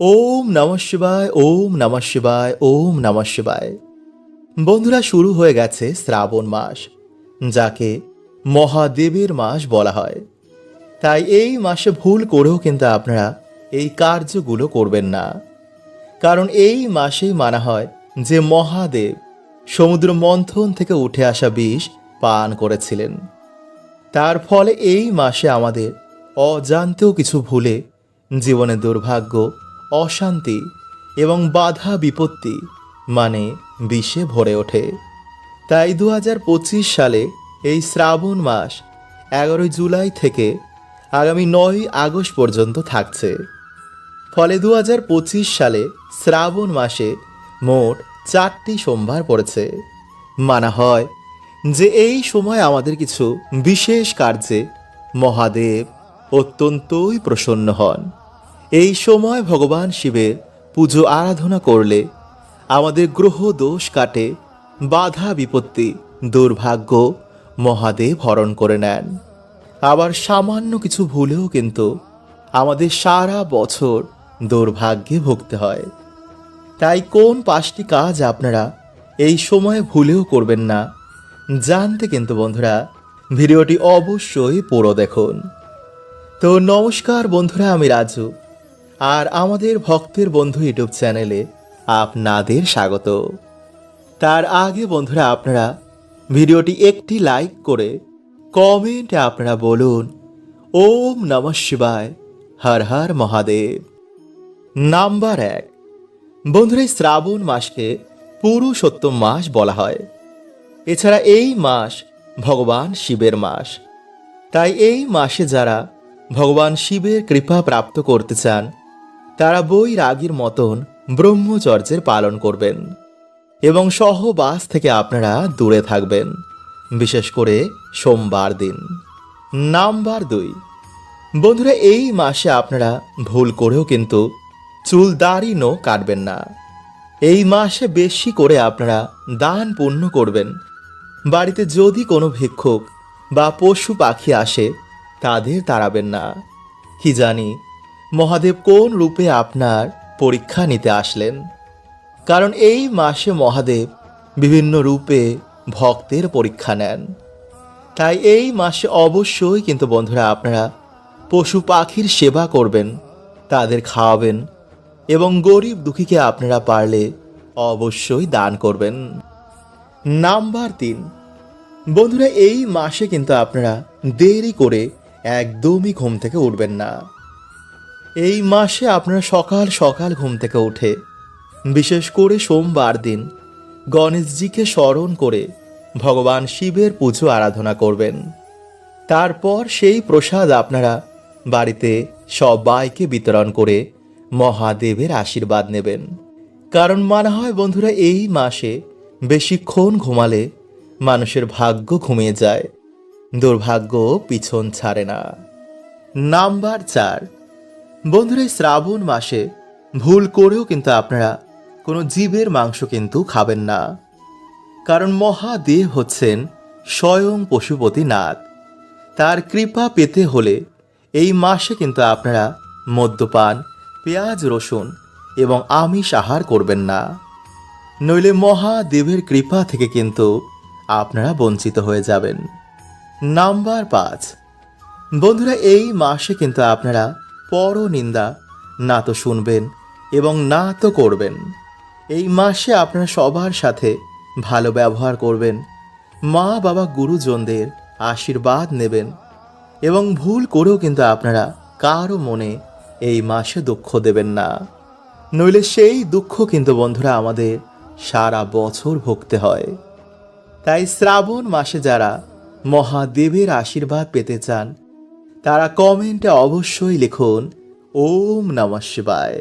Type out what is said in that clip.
ওম নমঃ শিবায়, ওম নমঃ শিবায়, ওম নমঃ শিবায়। বন্ধুরা, শুরু হয়ে গেছে শ্রাবণ মাস, যাকে মহাদেবের মাস বলা হয়। তাই এই মাসে ভুল করেও কিন্তু আপনারা এই কার্যগুলো করবেন না। কারণ এই মাসেই মানা হয় যে মহাদেব সমুদ্র মন্থন থেকে উঠে আসা বিষ পান করেছিলেন। তার ফলে এই মাসে আমাদের অজান্তেও কিছু ভুলে জীবনে দুর্ভাগ্য অশান্তি এবং বাধা বিপত্তি মানে বিষে ভরে ওঠে। তাই দু হাজার পঁচিশ সালে এই শ্রাবণ মাস এগারোই জুলাই থেকে আগামী নয় আগস্ট পর্যন্ত থাকছে। ফলে দু হাজার পঁচিশ সালে শ্রাবণ মাসে মোট চারটি সোমবার পড়েছে। মানা হয় যে এই সময় আমাদের কিছু বিশেষ কার্যে মহাদেব অত্যন্তই প্রসন্ন হন। এই সময় ভগবান শিবের পুজো আরাধনা করলে আমাদের গ্রহ দোষ কাটে, বাধা বিপত্তি দুর্ভাগ্য মহাদেব হরণ করে নেন। আবার সামান্য কিছু ভুলেও কিন্তু আমাদের সারা বছর দুর্ভাগ্যে ভুগতে হয়। তাই কোন পাঁচটি কাজ আপনারা এই সময়ে ভুলেও করবেন না, জানতে কিন্তু বন্ধুরা ভিডিওটি অবশ্যই পুরো দেখুন। তো নমস্কার বন্ধুরা, আমি রাজু। আর আমাদের ভক্তের বন্ধু ইউটিউব চ্যানেলে আপনাদের স্বাগত। তার আগে বন্ধুরা, আপনারা ভিডিওটি একটি লাইক করে কমেন্টে আপনারা বলুন, ওম নমঃ শিবায়, হর হর মহাদেব। নাম্বার এক। বন্ধুরা শ্রাবণ মাসকে পুরুষোত্তম মাস বলা হয়। এছাড়া এই মাস ভগবান শিবের মাস। তাই এই মাসে যারা ভগবান শিবের কৃপা প্রাপ্ত করতে চান তারা বই রাগীর মতন ব্রহ্মচর্যের পালন করবেন এবং সহবাস থেকে আপনারা দূরে থাকবেন, বিশেষ করে সোমবার দিন। নাম্বার দুই। বন্ধুরা, এই মাসে আপনারা ভুল করেও কিন্তু চুল দাড়ি নো কাটবেন না। এই মাসে বেশি করে আপনারা দান পুণ্য করবেন। বাড়িতে যদি কোনো ভিক্ষুক বা পশু পাখি আসে, তাদের তাড়াবেন না। কি জানি মহাদেব কোন রূপে আপনার পরীক্ষা নিতে আসলেন? কারণ এই মাসে মহাদেব বিভিন্ন রূপে ভক্তের পরীক্ষা নেন। তাই এই মাসে অবশ্যই কিন্তু বন্ধুরা আপনারা পশু পাখির সেবা করবেন, তাদের খাওয়াবেন এবং গরিব দুঃখীকে আপনারা পারলে অবশ্যই দান করবেন। নাম্বার তিন। বন্ধুরা এই মাসে কিন্তু আপনারা দেরি করে একদমই ঘুম থেকে উঠবেন না। এই মাসে আপনারা সকাল সকাল ঘুম থেকে উঠে, বিশেষ করে সোমবার দিন, গণেশজিকে স্মরণ করে ভগবান শিবের পুজো আরাধনা করবেন। তারপর সেই প্রসাদ আপনারা বাড়িতে সবাইকে বিতরণ করে মহাদেবের আশীর্বাদ নেবেন। কারণ মানা হয়, বন্ধুরা, এই মাসে বেশিক্ষণ ঘুমালে মানুষের ভাগ্য ঘুমিয়ে যায়, দুর্ভাগ্য পিছন ছাড়ে না। নাম্বার চার বন্ধুরা শ্রাবণ মাসে ভুল করেও কিন্তু আপনারা কোনো জীবের মাংস কিন্তু খাবেন না। কারণ মহাদেব হচ্ছেন স্বয়ং পশুপতিনাথ তার কৃপা পেতে হলে এই মাসে কিন্তু আপনারা মদ্যপান, পেঁয়াজ, রসুন এবং আমিষ আহার করবেন না। নইলে মহাদেবের কৃপা থেকে কিন্তু আপনারা বঞ্চিত হয়ে যাবেন। নাম্বার পাঁচ। বন্ধুরা, এই মাসে কিন্তু আপনারা পর নিন্দা, না তো শুনবেন এবং না তো করবেন। এই মাসে আপনারা সবার সাথে ভালো ব্যবহার করবেন। মা বাবা গুরুজনদের আশীর্বাদ নেবেন এবং ভুল করেও কিন্তু আপনারা কারও মনে এই মাসে দুঃখ দেবেন না। নইলে সেই দুঃখ কিন্তু বন্ধুরা আমাদের সারা বছর ভুগতে হয়। তাই শ্রাবণ মাসে যারা মহাদেবের আশীর্বাদ পেতে চান তারা কমেন্টে অবশ্যই লিখুন ওম নমঃ শিবায়।